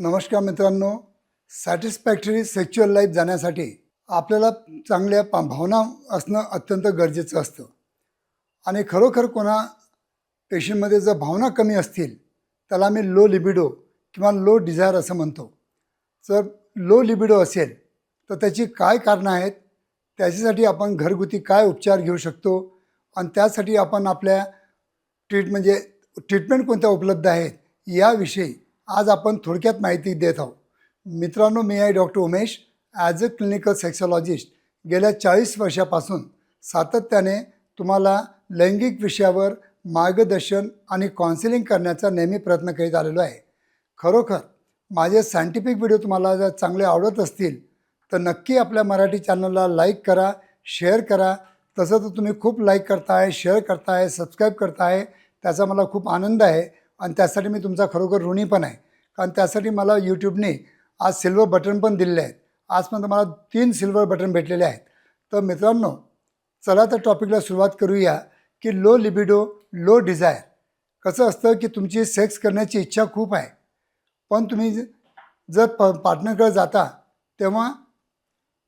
नमस्कार मित्रांनो. Satisfactory sexual life जाण्यासाठी आपल्याला चांगल्या पा भावना असणं अत्यंत गरजेचं असतं. आणि खरोखर कोणा पेशंटमध्ये जर भावना कमी असतील त्याला आम्ही लो लिबिडो किंवा लो डिझायर असं म्हणतो. जर लो लिबिडो असेल तर त्याची काय कारणं आहेत? त्याच्यासाठी आपण घरगुती काय उपचार घेऊ शकतो? आणि त्यासाठी आपण आपल्या ट्रीट म्हणजे ट्रीटमेंट कोणत्या उपलब्ध आहेत? याविषयी आज आपण थोडक्यात माहिती देत आहोत. मित्रांनो मी आहे doctor Umesh. As a clinical sexologist गेल्या चाळीस वर्षापासून सातत्याने तुम्हाला लैंगिक विषयावर मार्गदर्शन आणि काउन्सिलिंग करण्याचा नेहमी प्रयत्न करीत आलेलो आहे. खरोखर माझे सायंटिफिक व्हिडिओ तुम्हाला जर चांगले आवडत असतील तर नक्की आपल्या मराठी चॅनलला लाईक करा शेअर करा. तसं तर तुम्ही खूप लाईक करताय शेअर करताय सबस्क्राईब करताय. त्याचा मला खूप आनंद आहे. आणि त्यासाठी मी तुमचा खरोखर ऋणी पण आहे. कारण त्यासाठी मला यूट्यूबने आज सिल्वर बटन पण दिलेले आहेत. आजपर्यंत मला तीन सिल्वर बटन भेटलेले आहेत. तर मित्रांनो चला तर टॉपिकला सुरुवात करूया की लो लिबिडो लो डिझायर कसं असतं की तुमची सेक्स करण्याची इच्छा खूप आहे. पण तुम्ही जर प पार्टनरकडे जाता तेव्हा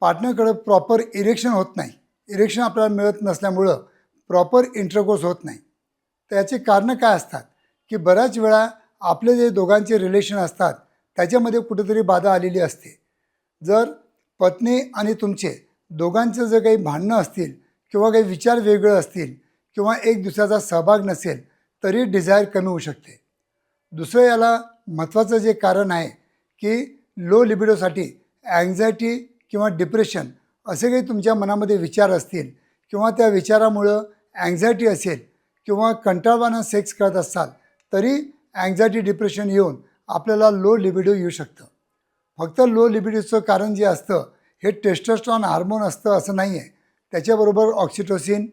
पार्टनरकडे प्रॉपर इरेक्शन होत नाही. इरेक्शन आपल्याला मिळत नसल्यामुळं प्रॉपर इंटरकोर्स होत नाही. त्याची कारणं काय असतात? की बऱ्याच वेळा आपले जे दोघांचे रिलेशन असतात त्याच्यामध्ये कुठेतरी बाधा आलेली असते. जर पत्नी आणि तुमचे दोघांचं जर काही भांडणं असतील किंवा काही विचार वेगळे असतील किंवा एक दुसऱ्याचा सहभाग नसेल तरी डिझायर कमी होऊ शकते. दुसरं याला महत्त्वाचं जे कारण आहे की लो लिबिडोसाठी अँझायटी किंवा डिप्रेशन असे काही तुमच्या मनामध्ये विचार असतील किंवा त्या विचारामुळं अँझायटी असेल किंवा कंटाळवानं सेक्स करत असाल तरी अँझायटी डिप्रेशन येऊन आपल्याला लो लिबिडो येऊ शकतं. फक्त लो लिबिडोचं कारण जे असतं हे टेस्टोस्ट्रॉन हार्मोन असतं असं नाही आहे त्याच्याबरोबर ऑक्सिटोसिन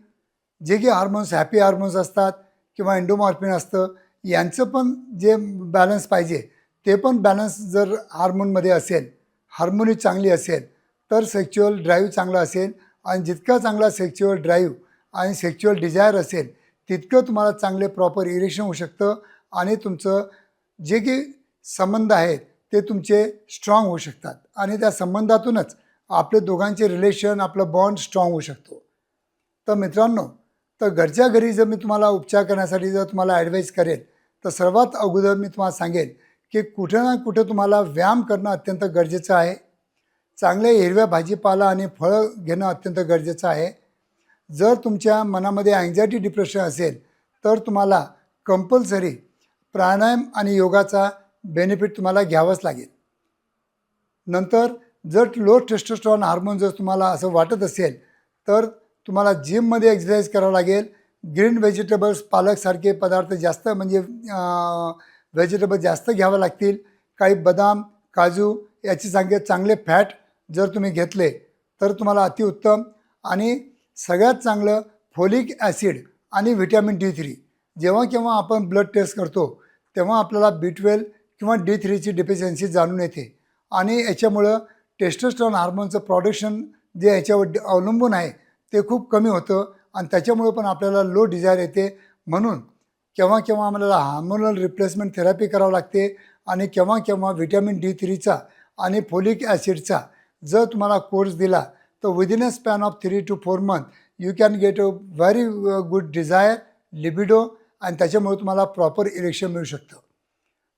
जे की हार्मोन्स हॅपी हार्मोन्स असतात किंवा एन्डोमॉर्फिन असतं यांचं पण जे बॅलन्स पाहिजे ते पण बॅलन्स जर हार्मोनमध्ये असेल हार्मोनी चांगली असेल तर सेक्च्युअल ड्राईव्ह चांगला असेल आणि जितका चांगला सेक्च्युअल ड्राईव्ह आणि सेक्च्युअल डिझायर असेल तितकं तुम्हाला चांगले प्रॉपर इरेक्शन होऊ शकतं आणि तुमचं जे काही संबंध आहेत ते तुमचे स्ट्रॉंग होऊ शकतात. आणि त्या संबंधातूनच आपले दोघांचे रिलेशन आपलं बॉन्ड स्ट्रॉंग होऊ शकतो. तर मित्रांनो तर घरच्या घरी जर मी तुम्हाला उपचार करण्यासाठी जर तुम्हाला ॲडवाईस करेल तर सर्वात अगोदर मी तुम्हाला सांगेन की कुठं ना कुठं तुम्हाला व्यायाम करणं अत्यंत गरजेचं आहे. चांगले हिरव्या भाजीपाला आणि फळं घेणं अत्यंत गरजेचं आहे. जर तुमच्या मनामध्ये अँझायटी डिप्रेशन असेल तर तुम्हाला कंपल्सरी प्राणायाम आणि योगाचा बेनिफिट तुम्हाला घ्यावंच लागेल. नंतर जर लो टेस्टोस्ट्रॉन हार्मोन जर तुम्हाला असं वाटत असेल तर तुम्हाला जिममध्ये एक्सरसाइज करावं लागेल. ग्रीन व्हेजिटेबल्स पालकसारखे पदार्थ जास्त म्हणजे व्हेजिटेबल जास्त घ्यावं लागतील. काही बदाम काजू याची चांगले चांगले फॅट जर तुम्ही घेतले तर तुम्हाला अतिउत्तम. आणि सगळ्यात चांगलं फोलिक ॲसिड आणि व्हिटॅमिन डी थ्री जेव्हा केव्हा आपण ब्लड टेस्ट करतो तेव्हा आपल्याला बी ट्वेल्व किंवा डी थ्रीची डिफिशियन्सी जाणून येते. आणि याच्यामुळं टेस्टोस्टॉन हार्मोनचं प्रोडक्शन जे याच्यावर अवलंबून आहे ते खूप कमी होतं आणि त्याच्यामुळं पण आपल्याला लो डिझायर येते. म्हणून केव्हा केव्हा आम्हाला हार्मोनल रिप्लेसमेंट थेरपी करावं लागते आणि केव्हा केव्हा व्हिटॅमिन डी थ्रीचा आणि फोलिक ॲसिडचा जर तुम्हाला कोर्स दिला तर within a span of three to four month you can get a very good desire libido आणि त्याच्यामुळे तुम्हाला प्रॉपर इरेक्शन मिळू शकतं.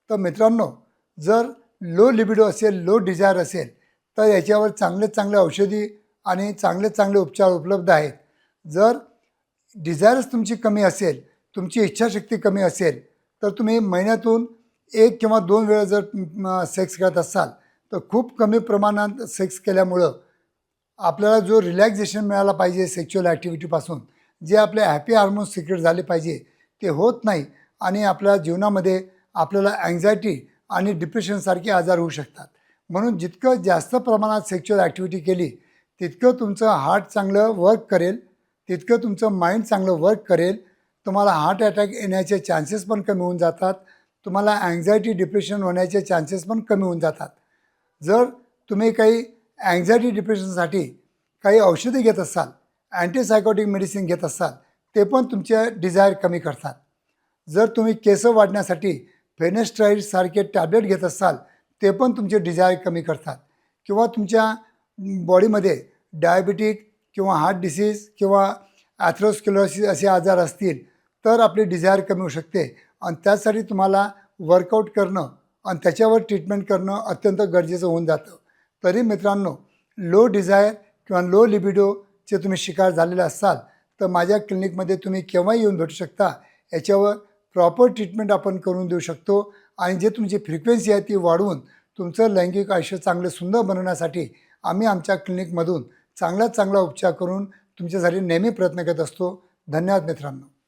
तर मित्रांनो जर लो लिबिडो असेल लो डिझायर असेल तर याच्यावर चांगले चांगले औषधी आणि चांगले चांगले उपचार उपलब्ध आहेत. जर डिझायरच तुमची कमी असेल तुमची इच्छाशक्ती कमी असेल तर तुम्ही महिन्यातून एक किंवा दोन वेळा जर सेक्स करत असाल तर खूप कमी प्रमाणात सेक्स केल्यामुळं आपल्याला जो रिलॅक्झेशन मिळाला पाहिजे सेक्च्युअल ॲक्टिव्हिटीपासून जे आपले हॅपी हार्मोन्स सिक्रेट झाले पाहिजे ते होत नाही आणि आपल्या जीवनामध्ये आपल्याला अँझायटी आणि डिप्रेशनसारखे आजार होऊ शकतात. म्हणून जितकं जास्त प्रमाणात सेक्च्युअल ॲक्टिव्हिटी केली तितकं तुमचं हार्ट चांगलं वर्क करेल तितकं तुमचं माइंड चांगलं वर्क करेल तुम्हाला हार्ट अटॅक येण्याचे चान्सेस पण कमी होऊन जातात तुम्हाला अँझायटी डिप्रेशन होण्याचे चान्सेस पण कमी होऊन जातात. जर तुम्ही काही अँझायटी डिप्रेशनसाठी काही औषधे घेत असाल अँटीसायकोटिक मेडिसिन घेत असाल ते पण तुमचे डिझायर कमी करतात. जर तुम्ही केस वाढण्यासाठी फेनेस्ट्राईडसारखे टॅबलेट घेत असाल ते पण तुमचे डिझायर कमी करतात. किंवा तुमच्या बॉडीमध्ये डायबिटीक किंवा हार्ट डिसीज किंवा ॲथ्रोस्क्युलोसिस असे आजार असतील तर आपली डिझायर कमी होऊ शकते. आणि त्यासाठी तुम्हाला वर्कआउट करणं आणि त्याच्यावर ट्रीटमेंट करणं अत्यंत गरजेचं होऊन जातं. तरी मित्रांनो लो डिझायर किंवा लो लिबिडोचे तुम्ही शिकार झालेले असाल तर माझ्या क्लिनिकमध्ये तुम्ही केव्हाही येऊन भेटू शकता. याच्यावर प्रॉपर ट्रीटमेंट आपण करून देऊ शकतो आणि जे तुमची फ्रिक्वेन्सी आहे ती वाढवून तुमचं लैंगिक आयुष्य चांगलं सुंदर बनवण्यासाठी आम्ही आमच्या क्लिनिकमधून चांगल्यात चांगला उपचार करून तुमच्यासाठी नेहमी प्रयत्न करत असतो. धन्यवाद मित्रांनो.